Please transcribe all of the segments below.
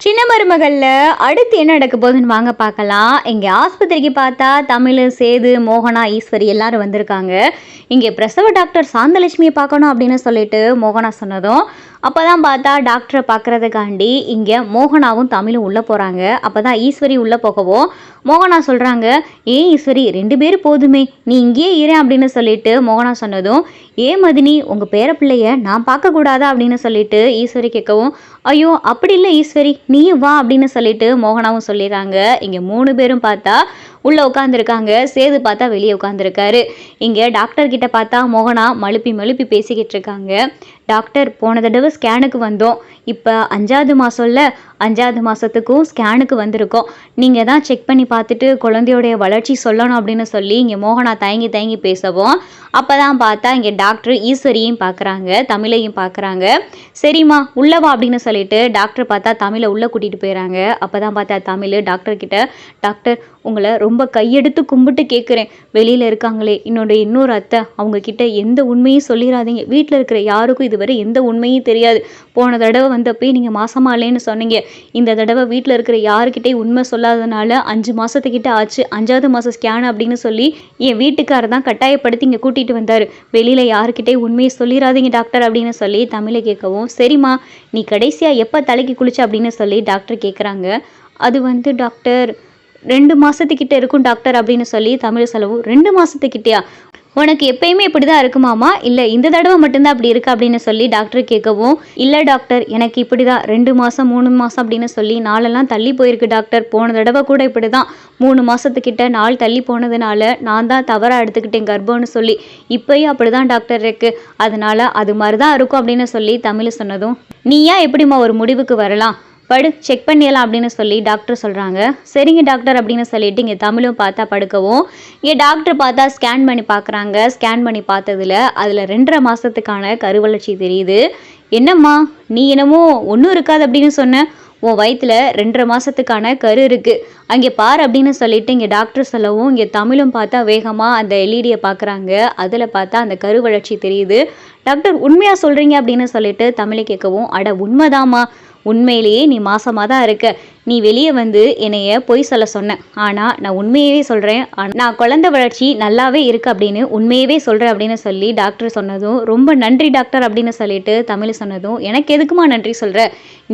சின்ன மருமகளில் அடுத்து என்ன நடக்க போகுதுன்னு வாங்க பார்க்கலாம். இங்கே ஆஸ்பத்திரிக்கு பார்த்தா தமிழ் சேது மோகனா ஈஸ்வரி எல்லாரும் வந்திருக்காங்க. இங்கே பிரசவ டாக்டர் சாந்தலட்சுமியை பார்க்கணும் அப்படின்னு சொல்லிட்டு மோகனா சொன்னதும் அப்போ தான் பார்த்தா டாக்டரை பார்க்குறதுக்காண்டி இங்கே மோகனாவும் தமிழும் உள்ளே போகிறாங்க அப்போ தான் ஈஸ்வரி உள்ளே போகவும் மோகனா சொல்கிறாங்க ஏன் ஈஸ்வரி ரெண்டு பேரும் போதுமே நீ இங்கேயே இரு அப்படின்னு சொல்லிட்டு மோகனா சொன்னதும் ஏ மதினி உங்கள் பேர பிள்ளைய நான் பார்க்கக்கூடாதா அப்படின்னு சொல்லிட்டு ஈஸ்வரி கேட்கவும் ஐயோ அப்படி இல்லை ஈஸ்வரி நீ வா அப்படின்னு சொல்லிட்டு மோகனாவும் சொல்லிடுறாங்க. இங்கே மூணு பேரும் பார்த்தா உள்ளே உட்காந்துருக்காங்க சேது பார்த்தா வெளியே உட்காந்துருக்காரு இங்கே டாக்டர் கிட்ட பார்த்தா மோகனா மழுப்பி மழுப்பி பேசிக்கிட்டு இருக்காங்க. டாக்டர் போன தடவை ஸ்கேனுக்கு வந்தோம். இப்போ அஞ்சாவது மாதம்ல அஞ்சாவது மாதத்துக்கும் ஸ்கேனுக்கு வந்திருக்கோம். நீங்கள் தான் செக் பண்ணி பார்த்துட்டு குழந்தையோடைய வளர்ச்சி சொல்லணும் அப்படின்னு சொல்லி இங்கே மோகனா தயங்கி தயங்கி பேசவும். அப்போ தான் பார்த்தா இங்கே டாக்டர் ஈஸ்வரியும் பார்க்குறாங்க தமிழையும் பார்க்குறாங்க. சரிம்மா உள்ளே வா அப்படின்னு சொல்லிட்டு டாக்டர் பார்த்தா தமிழை உள்ளே கூட்டிகிட்டு போயிடறாங்க அப்போ தான் பார்த்தா தமிழ் டாக்டர்கிட்ட டாக்டர் உங்களை ரொம்ப ரொம்ப கையெடுத்து கும்பிட்டு கேட்குறேன் வெளியில் இருக்காங்களே என்னோட இன்னொரு அத்தை அவங்க கிட்ட எந்த உண்மையும் சொல்லிடாதீங்க வீட்டில் இருக்கிற யாருக்கும் இதுவரை எந்த உண்மையும் தெரியாது. போன தடவை வந்தப்பே நீங்கள் மாசமா இல்லைன்னு சொன்னீங்க. இந்த தடவை வீட்டில் இருக்கிற யாருக்கிட்டே உண்மை சொல்லாதனால அஞ்சு மாதத்துக்கிட்ட ஆச்சு அஞ்சாவது மாதம் ஸ்கேன் அப்படின்னு சொல்லி என் வீட்டுக்காரர் தான் கட்டாயப்படுத்தி இங்கே கூட்டிகிட்டு வந்தார். வெளியில் யாருக்கிட்டே உண்மையை சொல்லிடாதீங்க டாக்டர் அப்படின்னு சொல்லி தமிழை கேட்கவும் சரிம்மா நீ கடைசியாக எப்போ தலைக்கு குளிச்ச? அப்படின்னு சொல்லி டாக்டர் கேட்குறாங்க அது வந்து டாக்டர் ரெண்டு மாதத்துக்கிட்ட இருக்கும் டாக்டர் அப்படின்னு சொல்லி தமிழ் செலவும் ரெண்டு மாதத்துக்கிட்டயா உனக்கு எப்பயுமே இப்படி தான் இருக்குமாமா இல்லை இந்த தடவை மட்டும்தான் அப்படி இருக்கு அப்படின்னு சொல்லி டாக்டர் கேட்கவும் இல்லை டாக்டர் எனக்கு இப்படி தான் ரெண்டு மாதம் மூணு மாதம் அப்படின்னு சொல்லி நாளெல்லாம் தள்ளி போயிருக்கு டாக்டர். போன தடவை கூட இப்படி தான் மூணு மாதத்துக்கிட்ட நாள் தள்ளி போனதுனால நான் தான் தவறாக எடுத்துக்கிட்டேன் கர்ப்பம்னு சொல்லி. இப்போயும் அப்படி தான் டாக்டர் இருக்கு. அதனால அது மாதிரி தான் இருக்கும் அப்படின்னு சொல்லி தமிழ் சொன்னதும் நீ ஏன் எப்படிம்மா ஒரு முடிவுக்கு வரலாம்? படு செக் பண்ணிடலாம் அப்படின்னு சொல்லி டாக்டர் சொல்கிறாங்க சரிங்க டாக்டர் அப்படின்னு சொல்லிட்டு இங்கே தமிழும் பார்த்தா படுக்கவும். இங்கே டாக்டர் பார்த்தா ஸ்கேன் பண்ணி பார்க்குறாங்க. ஸ்கேன் பண்ணி பார்த்ததுல அதில் ரெண்டரை மாதத்துக்கான கருவளர்ச்சி தெரியுது. என்னம்மா நீ என்னமோ ஒன்றும் இருக்காது அப்படின்னு சொன்ன. உன் வயிற்றில் ரெண்டரை மாதத்துக்கான கரு இருக்குது அங்கே பார் அப்படின்னு சொல்லிட்டு இங்கே டாக்டர் சொல்லவும் இங்கே தமிழும் பார்த்தா வேகமாக அந்த எல்இடியை பார்க்குறாங்க. அதில் பார்த்தா அந்த கரு வளர்ச்சி தெரியுது. டாக்டர் உண்மையாக சொல்கிறீங்க அப்படின்னு சொல்லிட்டு தமிழை கேட்கவும் அட உண்மைதாம்மா. உண்மையிலேயே நீ மாசமாக தான் இருக்க. நீ வெளியே வந்து என்னைய பொய் சொல்ல சொன்ன. ஆனால் நான் உண்மையவே சொல்கிறேன் நான் குழந்தை வளர்ச்சி நல்லாவே இருக்கு அப்படின்னு உண்மையவே சொல்கிறேன் அப்படின்னு சொல்லி டாக்டர் சொன்னதும் ரொம்ப நன்றி டாக்டர் அப்படின்னு சொல்லிட்டு தமிழ் சொன்னதும் எனக்கு எதுக்குமா நன்றி சொல்கிற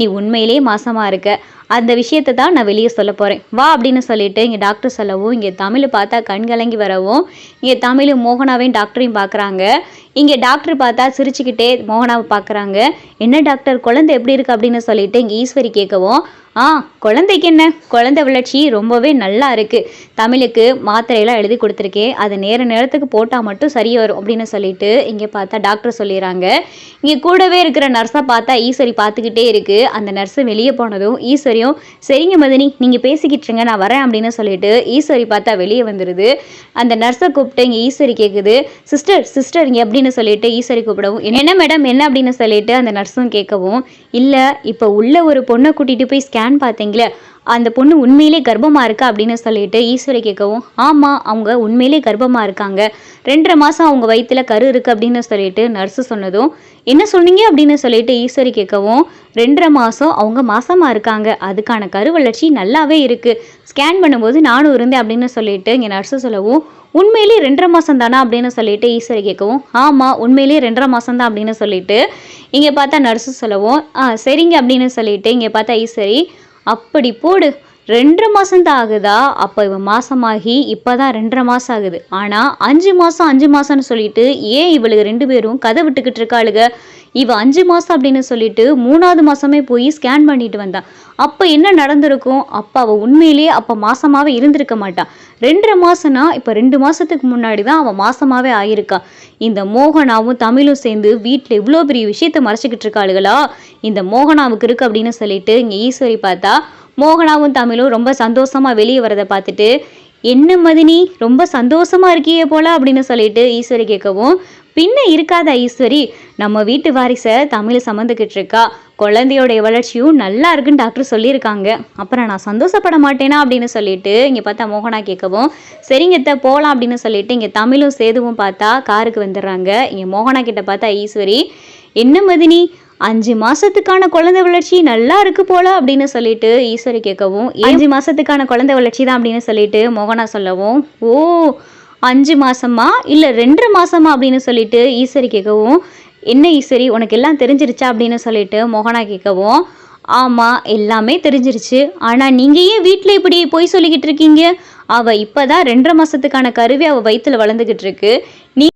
நீ உண்மையிலேயே மாசமாக இருக்க. அந்த விஷயத்தை தான் நான் வெளியே சொல்ல போகிறேன் வா அப்படின்னு சொல்லிட்டு இங்கே டாக்டர் சொல்லவும் இங்கே தமிழ் பார்த்தா கண் கலங்கி வரவும் இங்கே தமிழ் மோகனாவையும் டாக்டரையும் பார்க்குறாங்க. இங்கே டாக்டர் பார்த்தா சிரிச்சுக்கிட்டே மோகனாவை பார்க்குறாங்க. என்ன டாக்டர் குழந்தை எப்படி இருக்குது அப்படின்னு சொல்லிட்டு இங்கே ஈஸ்வரி கேட்கவும் ஆ குழந்தைக்கு என்ன? குழந்தை வளர்ச்சி ரொம்பவே நல்லா இருக்குது தமிழுக்கு மாத்திரையெல்லாம் எழுதி கொடுத்துருக்கேன் அது நேர நேரத்துக்கு போட்டால் மட்டும் சரி வரும் அப்படின்னு சொல்லிட்டு இங்கே பார்த்தா டாக்டர் சொல்லிடுறாங்க. இங்கே கூடவே இருக்கிற நர்ஸை பார்த்தா ஈஸ்வரி பார்த்துக்கிட்டே இருக்குது அந்த நர்ஸு வெளியே போனதும் ஈஸ்வரியும் சரிங்க மதினி நீங்கள் பேசிக்கிட்டுருங்க நான் வரேன் அப்படின்னு சொல்லிட்டு ஈஸ்வரி பார்த்தா வெளியே வந்துடுது அந்த நர்ஸை கூப்பிட்டு இங்கே ஈஸ்வரி கேட்குது சிஸ்டர் சிஸ்டர் இங்கே அப்படின்னு சொல்லிட்டு ஈஸ்வரி கூப்பிடவும் என்ன மேடம் என்ன? அப்படின்னு சொல்லிட்டு அந்த நர்ஸும் கேட்கவும் இல்லை இப்போ உள்ள ஒரு பொண்ணை கூட்டிகிட்டு போய் ஸ்கேன் பார்த்தீங்களே அந்த பொண்ணு உண்மையிலே கர்ப்பமாக இருக்கா அப்படின்னு சொல்லிட்டு ஈஸ்வரி கேட்கவும் ஆமாம் அவங்க உண்மையிலே கர்ப்பமாக இருக்காங்க. ரெண்டரை மாதம் அவங்க வயிற்றில் கரு இருக்குது அப்படின்னு சொல்லிட்டு நர்ஸு சொன்னதும் என்ன சொன்னீங்க? அப்படின்னு சொல்லிட்டு ஈஸ்வரி கேட்கவும் ரெண்டரை மாதம் அவங்க மாசமாக இருக்காங்க. அதுக்கான கரு வளர்ச்சி நல்லாவே இருக்குது ஸ்கேன் பண்ணும்போது நானும் இருந்தேன் அப்படின்னு சொல்லிட்டு இங்கே நர்ஸு சொல்லவும் உண்மையிலேயே ரெண்டரை மாதம் தானா? அப்படின்னு சொல்லிட்டு ஈஸ்வரி கேட்கவும் ஆமாம் உண்மையிலேயே ரெண்டரை மாதம் தான் அப்படின்னு சொல்லிட்டு இங்கே பார்த்தா நர்ஸு சொல்லவும் ஆ சரிங்க அப்படின்னு சொல்லிட்டு இங்கே பார்த்தா ஈஸ்வரி அப்படி போடு. ரெண்டரை மாதம்தான் ஆகுதா? அப்போ இவன் மாசமாகி இப்போ தான் ரெண்டரை மாதம் ஆகுது. ஆனால் அஞ்சு மாதம் அஞ்சு மாதம்னு சொல்லிட்டு ஏன் இவளுக்கு ரெண்டு பேரும் கதை விட்டுக்கிட்டு இருக்காளுக? இவள் அஞ்சு மாதம் அப்படின்னு சொல்லிட்டு மூணாவது மாதமே போய் ஸ்கேன் பண்ணிட்டு வந்தான் அப்போ என்ன நடந்திருக்கும்? அப்போ அவள் உண்மையிலேயே அப்போ மாசமாகவே இருந்திருக்க மாட்டான் ரெண்டரை மாசம்னா இப்போ ரெண்டு மாதத்துக்கு முன்னாடி தான் அவள் மாசமாகவே ஆயிருக்கா. இந்த மோகனாவும் தமிழும் சேர்ந்து வீட்டில் இவ்வளோ பெரிய விஷயத்த மறைச்சிக்கிட்டு இருக்காளுகளா? இந்த மோகனாவுக்கு இருக்கு அப்படின்னு சொல்லிட்டு இங்கே ஈஸ்வரி பார்த்தா மோகனாவும் தமிழும் ரொம்ப சந்தோஷமாக வெளியே வரதை பார்த்துட்டு என்ன மதினி? ரொம்ப சந்தோஷமா இருக்கியே போல? அப்படின்னு சொல்லிட்டு ஈஸ்வரி கேட்கவும் பின்ன இருக்காத ஈஸ்வரி நம்ம வீட்டு வாரிசை தமிழ் சம்மந்துக்கிட்டு இருக்கா. குழந்தையோடைய வளர்ச்சியும் நல்லா இருக்குன்னு டாக்டர் சொல்லியிருக்காங்க. அப்புறம் நான் சந்தோஷப்பட மாட்டேனா அப்படின்னு சொல்லிட்டு இங்கே பார்த்தா மோகனா கேட்கவும் சரிங்க இத்த போகலாம் அப்படின்னு சொல்லிட்டு இங்கே தமிழும் சேதுவும் பார்த்தா காருக்கு வந்துடுறாங்க. இங்கே மோகனா கிட்ட பார்த்தா ஈஸ்வரி என்ன மதினி அஞ்சு மாசத்துக்கான குழந்தை வளர்ச்சி நல்லா இருக்கு போல அப்படின்னு சொல்லிட்டு ஈஸ்வரி கேட்கவும் அஞ்சு மாசத்துக்கான குழந்தை வளர்ச்சி தான் அப்படின்னு சொல்லிட்டு மோகனா சொல்லவும் ஓ அஞ்சு மாசமா இல்லை ரெண்டரை மாசமா அப்படின்னு சொல்லிட்டு ஈஸ்வரி கேட்கவும் என்ன ஈஸ்வரி உனக்கு எல்லாம் தெரிஞ்சிருச்சா? அப்படின்னு சொல்லிட்டு மோகனா கேட்கவும் ஆமாம் எல்லாமே தெரிஞ்சிருச்சு. ஆனால் நீங்கள் ஏன் வீட்டில் இப்படி போய் சொல்லிக்கிட்டு இருக்கீங்க? அவள் இப்போ தான் ரெண்டரை மாதத்துக்கான கருவே அவள் வயிற்றில் வளர்ந்துக்கிட்டு இருக்கு. நீ